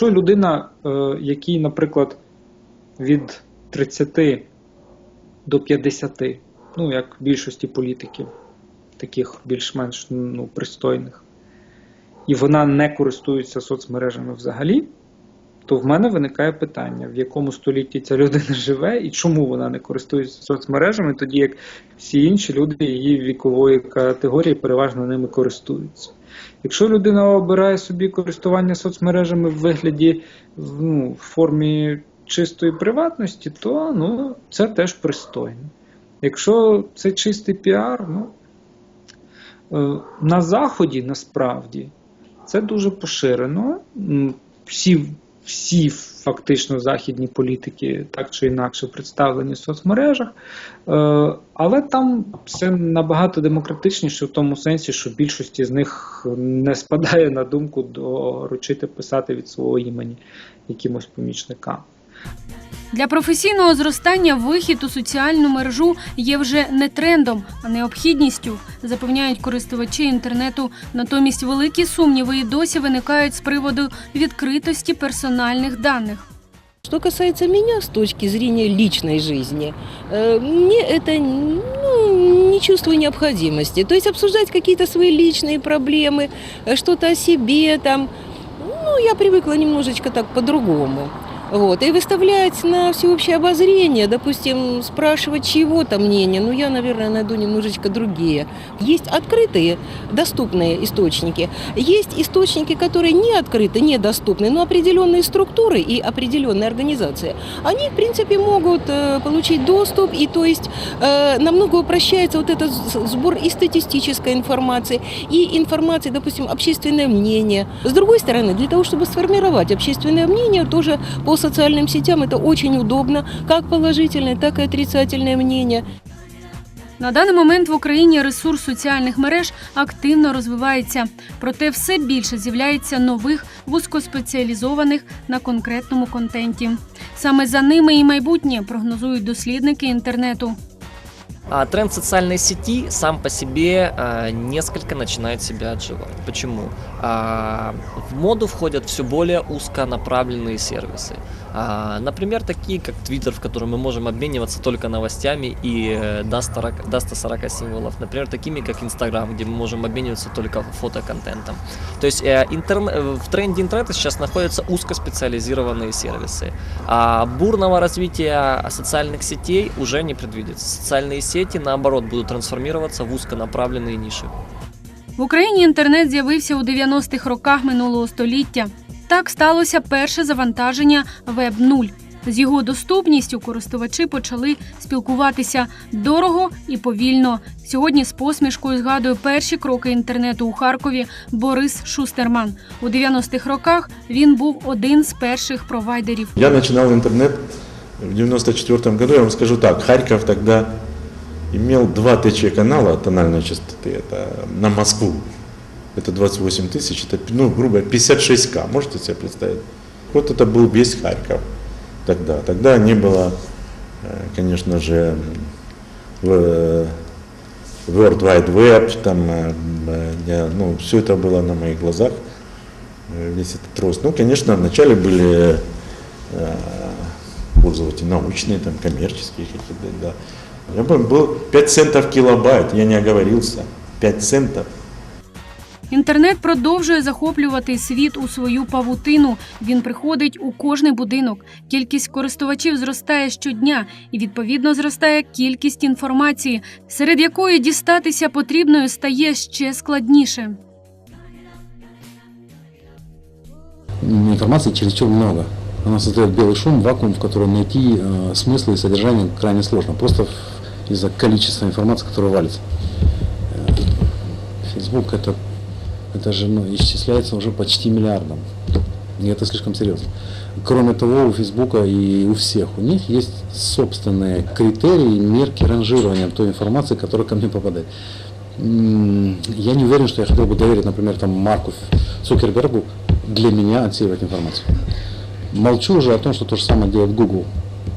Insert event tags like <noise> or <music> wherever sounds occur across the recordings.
Якщо людина, е, якій, наприклад, від 30 до 50, ну як в більшості політиків, таких більш-менш ну, пристойних, і вона не користується соцмережами взагалі, то в мене виникає питання, в якому столітті ця людина <laughs> живе і чому вона не користується соцмережами, тоді як всі інші люди її вікової категорії переважно ними користуються. Якщо людина обирає собі користування соцмережами в вигляді ну, в формі чистої приватності, то ну, це теж пристойно. Якщо це чистий піар, ну е, на Заході насправді це дуже поширено. Всі, всі фактично західні політики так чи інакше представлені в соцмережах, Е, але там все набагато демократичніше в тому сенсі, що більшості з них не спадає на думку доручити писати від свого імені якимось помічникам. Для професійного зростання вихід у соціальну мережу є вже не трендом, а необхідністю, запевняють користувачі інтернету. Натомість великі сумніви і досі виникають з приводу відкритості персональних даних. Что касается меня с точки зрения личной жизни, э, мне это ну, не чувствую необходимости. То есть обсуждать какие-то свои личные проблемы, э, что-то о себе там, ну, я привыкла немножечко так по-другому. Вот. И выставлять на всеобщее обозрение, допустим, спрашивать чьего-то мнения, ну, я, наверное, найду немножечко другие. Есть открытые, доступные источники. Есть источники, которые не открыты, недоступны, но определенные структуры и определенные организации, они, в принципе, могут э, получить доступ, и то есть э, намного упрощается вот этот сбор и статистической информации, и информации, допустим, общественное мнение. С другой стороны, для того, чтобы сформировать общественное мнение, тоже по социальным сетям это очень удобно, как положительное, так и отрицательное мнение. На даний момент в Україні ресурс соціальних мереж активно розвивається, проте все більше з'являється нових вузькоспеціалізованих на конкретному контенті. Саме за ними і майбутнє прогнозують дослідники інтернету. А тренд социальной сети сам по себе а, несколько начинает себя отживать. Почему? А, в моду входят все более узконаправленные сервисы. Например, такие как Twitter, в котором мы можем обмениваться только новостями и э, до 40, до 140 символов. Например, такими как Instagram, где мы можем обмениваться только фотоконтентом. То есть э, интерн- э, в тренде интернета сейчас находятся узкоспециализированные сервисы. Бурного развития социальных сетей уже не предвидится. Социальные сети, наоборот, будут трансформироваться в узконаправленные ниши. В Україні інтернет з'явився у 90-х роках минулого століття. Так сталося перше завантаження Web 0. З його доступністю користувачі почали спілкуватися дорого і повільно. Сьогодні з посмішкою згадує перші кроки інтернету у Харкові Борис Шустерман. У 90-х роках він був один з перших провайдерів. Я начинал интернет в 94 году, я вам скажу так, Харьков тогда имел два ТЧ-канала тональной частоты, это на Москву, это 28 тысяч, это, ну, грубо, 56к, можете себе представить? Вот это был весь Харьков тогда. Тогда не было, э, конечно же, в- World Wide Web, там, э, я, ну, все это было на моих глазах, э, весь этот рост. Ну, конечно, вначале были э, пользователи научные, там, коммерческие какие-то, да. Я помню, был 5 центов килобайт, я не оговорился, 5 центов. Інтернет продовжує захоплювати світ у свою павутину. Він приходить у кожний будинок. Кількість користувачів зростає щодня, і відповідно зростає кількість інформації, серед якої дістатися потрібною стає ще складніше. информации чересчур много. Она создает белый шум, вакуум, в котором найти э, смысл и содержание крайне сложно. Просто в- из-за количества информации, которая валится. Э, Facebook это, это же ну, исчисляется уже почти миллиардом. И это слишком серьезно. Кроме того, у Фейсбука и у всех, у них есть собственные критерии, мерки ранжирования той информации, которая ко мне попадает. Я не уверен, что я хотел бы доверить, например, там, Марку Цукербергу для меня отсеивать информацию. Молчу уже о том, что то же самое делает Google.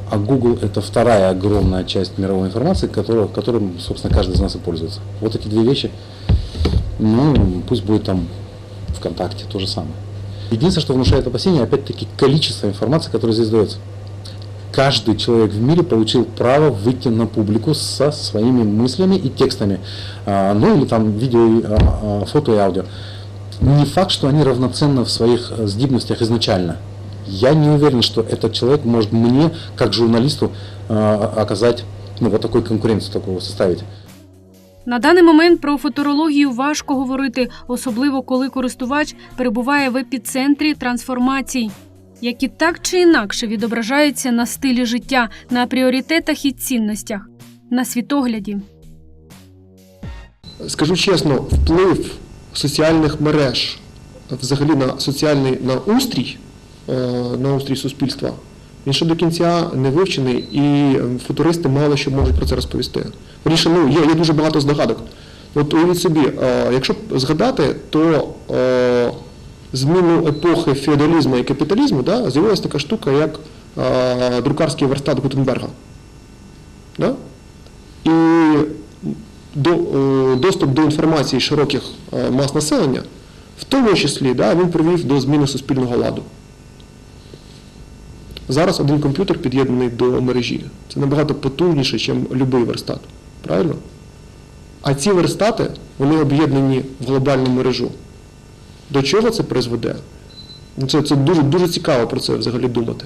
А Google это вторая огромная часть мировой информации, которую, которым, собственно, каждый из нас и пользуется. Вот эти две вещи, ну, пусть будет там ВКонтакте то же самое. Единственное, что внушает опасения, опять-таки, количество информации, которое здесь дается. Каждый человек в мире получил право выйти на публику со своими мыслями и текстами, а, ну или там видео, а, а, фото и аудио. Не факт, что они равноценны в своих э, здибностях изначально. Я не уверен, что этот человек может мне, как журналисту, оказать ну, вот такой конкуренцию такого составить. На даний момент про футурологію важко говорити, особливо коли користувач перебуває в епіцентрі трансформацій, які так чи інакше відображаються на стилі життя, на пріоритетах і цінностях, на світогляді. скажу чесно, вплив соціальних мереж взагалі на соціальний на устрій, на устрій суспільства, він ще до кінця не вивчений, і е, футуристи мало що можуть про це розповісти. Вірніше, ну, є, є дуже багато здогадок. От уявіть собі, е, якщо згадати, то е, зміну епохи феодалізму і капіталізму да, з'явилася така штука, як е, друкарський верстат Гутенберга. Да? І до, е, доступ до інформації широких е, мас населення, в тому числі да, він привів до зміни суспільного ладу. Зараз один комп'ютер під'єднаний до мережі. Це набагато потужніше, ніж будь-який верстат. Правильно? А ці верстати вони об'єднані в глобальну мережу. До чого це призведе? Ну, Це, це дуже, дуже цікаво про це взагалі думати.